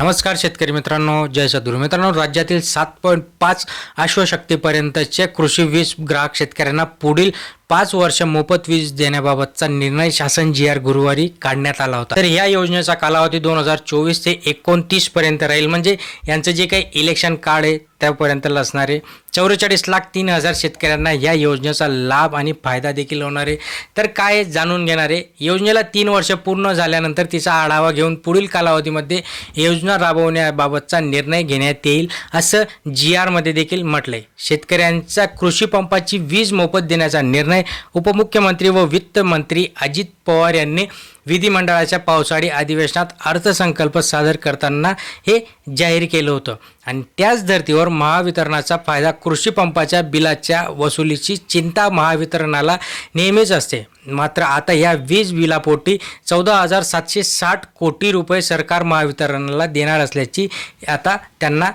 नमस्कार शेतकरी मित्रांनो जय सदुर मित्रांनो राज्यातील सात पॉईंट पाच अश्वशक्तीपर्यंतचे कृषी वीज ग्राहक शेतकऱ्यांना पुढील पाच वर्ष मोफत वीज देण्याबाबतचा निर्णय शासन जी आर गुरुवारी काढण्यात आला होता. तर या योजनेचा कालावधी दोन हजार चोवीस ते एकोणतीस पर्यंत राहील. म्हणजे यांचं जे काही इलेक्शन कार्ड आहे त्यापर्यंत असणारे चौवेचाळीस लाख तीन हजार शेतकऱ्यांना या योजनेचा लाभ आणि फायदा देखील होणार आहे. तर काय जाणून घेणार आहे? योजनेला तीन वर्ष पूर्ण झाल्यानंतर तिचा आढावा घेऊन पुढील कालावधीमध्ये योजना राबवण्याबाबतचा निर्णय घेण्यात येईल असं जी आरमध्ये देखील म्हटलं आहे शेतकऱ्यांचा कृषी पंपाची वीज मोफत देण्याचा निर्णय उपमुख्यमंत्री व वित्त मंत्री अजित पवार यांनी विधिमंडळाच्या पावसाळी अधिवेशनात अर्थसंकल्प सादर करताना हे जाहीर केलं होतं. आणि त्याच धर्तीवर महावितरणाचा फायदा कृषी पंपाच्या बिलाच्या वसुलीची चिंता महावितरणाला नेहमीच असते. मात्र आता या वीज बिलापोटी चौदा हजार सातशे साठ कोटी रुपये सरकार महावितरणाला देणार असल्याची आता त्यांना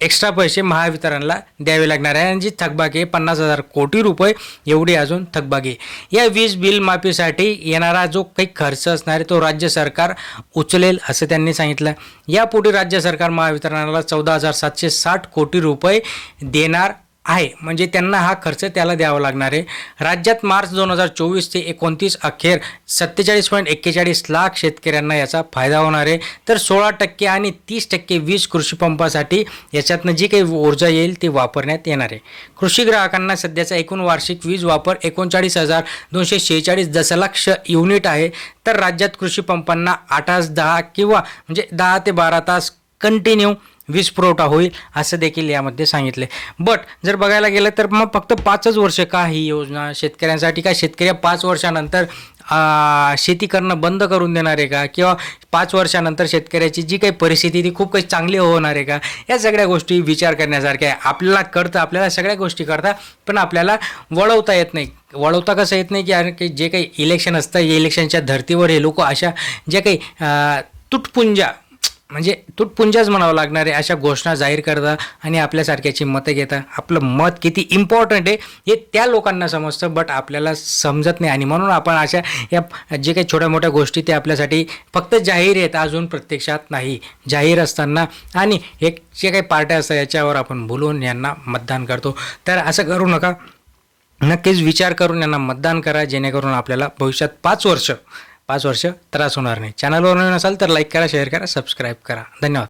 एक्स्ट्रा पैसे महावितरणला द्यावे लागणार आहे. आणि जी थकबाकी आहे पन्नास हजार कोटी रुपये एवढी अजून थकबाकी या वीज बिल माफीसाठी येणारा जो काही खर्च असणार आहे तो राज्य सरकार उचलेल असं त्यांनी सांगितलं. यापुढे राज्य सरकार महावितरणाला चौदा हजार सातशे साठ कोटी रुपये देणार आहे. म्हणजे त्यांना हा खर्च त्याला द्यावा लागणार आहे. राज्यात मार्च दोन हजार चोवीस ते एकोणतीस अखेर सत्तेचाळीस पॉईंट एक्केचाळीस लाख शेतकऱ्यांना याचा फायदा होणार आहे. तर सोळा टक्के आणि तीस टक्के वीज कृषीपंपासाठी याच्यातनं जी काही ऊर्जा येईल ती वापरण्यात येणार आहे. कृषी ग्राहकांना सध्याचा एकूण वार्षिक वीज वापर एकोणचाळीस हजार दोनशे शेहेचाळीस दशलक्ष युनिट आहे. तर राज्यात कृषी पंपांना आठ तास दहा किंवा म्हणजे दहा ते बारा तास कंटिन्यू वीज पुरवठा होईल असं देखील यामध्ये सांगितले बट जर बघायला गेलं तर मग फक्त पाचच वर्ष का ही योजना? शेतकऱ्यांसाठी काय शेतकरी पाच वर्षानंतर शेती करणं बंद करून देणार आहे का? किंवा पाच वर्षानंतर शेतकऱ्याची जी काही परिस्थिती ती खूप काही चांगली होणार आहे का? या सगळ्या गोष्टी विचार करण्यासारख्या आहे. आपल्याला कळतं आपल्याला सगळ्या गोष्टी करता पण आपल्याला वळवता येत नाही. वळवता कसं येत नाही की अरे जे काही इलेक्शन असतं या इलेक्शनच्या धर्तीवर हे लोक अशा ज्या काही तुटपुंजा म्हणजे तुटपुंजाच म्हणावं लागणार आहे अशा घोषणा जाहीर करता आणि आपल्यासारख्याची मतं घेता. आपलं मत किती इम्पॉर्टंट आहे हे त्या लोकांना समजतं बट आपल्याला समजत नाही. आणि म्हणून आपण अशा या जे काही छोट्या मोठ्या गोष्टी ते आपल्यासाठी फक्त जाहीर आहेत अजून प्रत्यक्षात नाही. जाहीर असताना आणि एक जे काही पार्ट्या असतात याच्यावर आपण बोलून यांना मतदान करतो. तर असं करू नका. नक्कीच विचार करून यांना मतदान करा जेणेकरून आपल्याला भविष्यात पाच वर्ष पाच वर्ष त्रास होणार नाही. चॅनलवर नवीन असाल तर लाईक करा शेअर करा सबस्क्राईब करा. धन्यवाद.